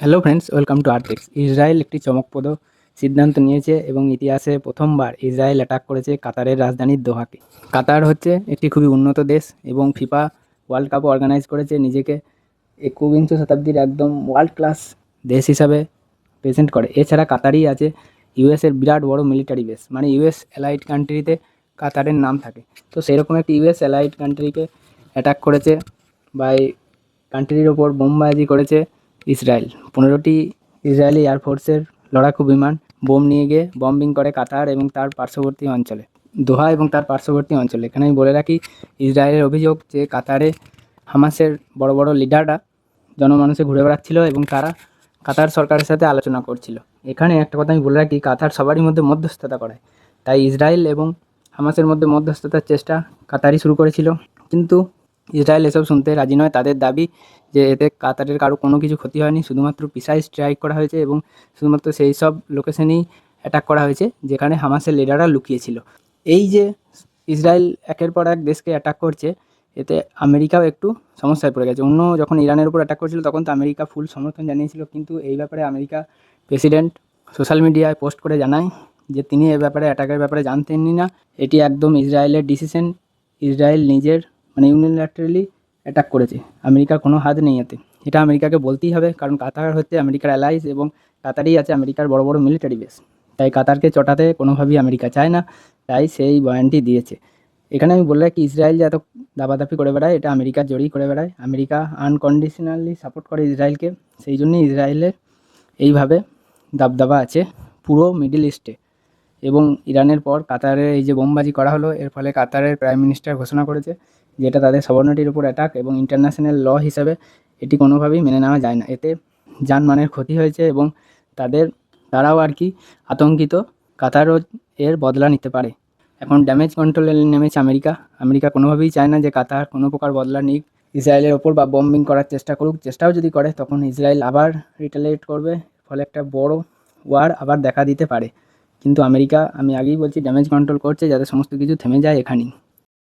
Hello friends welcome to Artex Israel একটি চমকপ্রদ সিদ্ধান্ত নিয়েছে এবং ইতিহাসে প্রথমবার ইসরায়েল অ্যাটাক করেছে কাতারের রাজধানী দোহাকে। কাতার হচ্ছে একটি খুবই উন্নত দেশ এবং ফিফা ওয়ার্ল্ড কাপও অর্গানাইজ করেছে নিজেকে একবিংশ শতাব্দীর একদম ওয়ার্ল্ড ক্লাস দেশ হিসাবে প্রেজেন্ট করে। এছাড়া কাতারই আছে ইউএসের বিরাট বড় মিলিটারি বেস মানে ইউএস অ্যালাইড কান্ট্রিতে কাতারের নাম থাকে। তো সেরকম একটি ইউএস অ্যালাইড কান্ট্রিকে অ্যাটাক করেছে বা এই কান্ট্রির ওপর বোমবাজি করেছে। ইসরায়েল। পনেরোটি ইসরায়েলি এয়ারফোর্সের লড়াকু বিমান বোম নিয়ে গিয়ে বম্বিং করে কাতার এবং তার পার্শ্ববর্তী অঞ্চলে। দোহা এবং তার পার্শ্ববর্তী অঞ্চলে। এখানে আমি বলে রাখি, ইসরায়েলের অভিযোগ যে কাতারে হামাসের বড় বড় লিডাররা জনমানুষে ঘুরে বেড়াচ্ছিল এবং তারা কাতার সরকারের সাথে আলোচনা করছিল। এখানে একটা কথা আমি বলে রাখি, কাতার সবারই মধ্যে মধ্যস্থতা করায় তাই ইসরায়েল এবং হামাসের মধ্যে মধ্যস্থতার চেষ্টা কাতারই শুরু করেছিল। কিন্তু ইসরায়েল এসব শুনতে রাজি নয়। তাদের দাবি যে এতে কাতারের কারও কোনো কিছু ক্ষতি হয়নি। শুধুমাত্র পিসাই স্ট্রাইক করা হয়েছে এবং শুধুমাত্র সেই সব লোকেশনেই অ্যাটাক করা হয়েছে, যেখানে হামাসের লিডাররা লুকিয়েছিল। এই যে ইসরায়েল একের পর এক দেশকে অ্যাটাক করছে, এতে আমেরিকাও একটু সমস্যায় পড়ে গেছে। অন্য যখন ইরানের উপর অ্যাটাক করছিল, তখন তো আমেরিকা ফুল সমর্থন জানিয়েছিল। কিন্তু এই ব্যাপারে আমেরিকা প্রেসিডেন্ট সোশ্যাল মিডিয়ায় পোস্ট করে জানায় যে তিনি এ ব্যাপারে অ্যাটাকের ব্যাপারে জানতেননি না। এটি একদম ইসরায়েলের ডিসিশন ইসরায়েল নিজের মানে ইউনিল্যাটারালি অ্যাটাক করেছে। আমেরিকার কোনো হাত নেই এতে। এটা আমেরিকাকে বলতেই হবে, কারণ কাতার হচ্ছে আমেরিকার অ্যালাইস এবং কাতারই আছে আমেরিকার বড় বড় মিলিটারি বেস তাই কাতারকে চটাতে কোনোভাবেই আমেরিকা চায় না, তাই সেই বয়ানটি দিয়েছে। এখানে আমি বলে রাখি ইসরায়েল যে এত দাপাদাপি করে বেড়ায়, এটা আমেরিকার জড়িয়ে করে বেড়ায়। আমেরিকা আনকন্ডিশনালি সাপোর্ট করে ইসরায়েলকে। সেই জন্যই ইসরায়েলের এইভাবে দাবদাবা আছে পুরো মিডল ইস্টে এবং ইরানের পর কাতারের এই যে বোমবাজি করা হলো, এর ফলে কাতারের প্রাইম মিনিস্টার ঘোষণা করেছে যেটা তাদের সবর্ণটির উপর অ্যাটাক এবং ইন্টারন্যাশনাল ল হিসাবে এটি কোনোভাবেই মেনে নেওয়া যায় না। এতে যানমানের ক্ষতি হয়েছে এবং তাদের, তারাও আর কি আতঙ্কিত। কাতারও এর বদলা নিতে পারে। এখন ড্যামেজ কন্ট্রোলে নেমেছে আমেরিকা। আমেরিকা কোনোভাবেই চায় না যে কাতার কোনো প্রকার বদলা নিক। ইসরায়েলের ওপর বা বম্বিং করার চেষ্টা করুক, চেষ্টাও যদি করে, তখন ইসরায়েল আবার রিটালিয়েট করবে। ফলে একটা বড় ওয়ার আবার দেখা দিতে পারে। কিন্তু আমেরিকা আমি আগেই বলছি ড্যামেজ কন্ট্রোল করছে যাতে সমস্ত কিছু থেমে যায় এখানেই।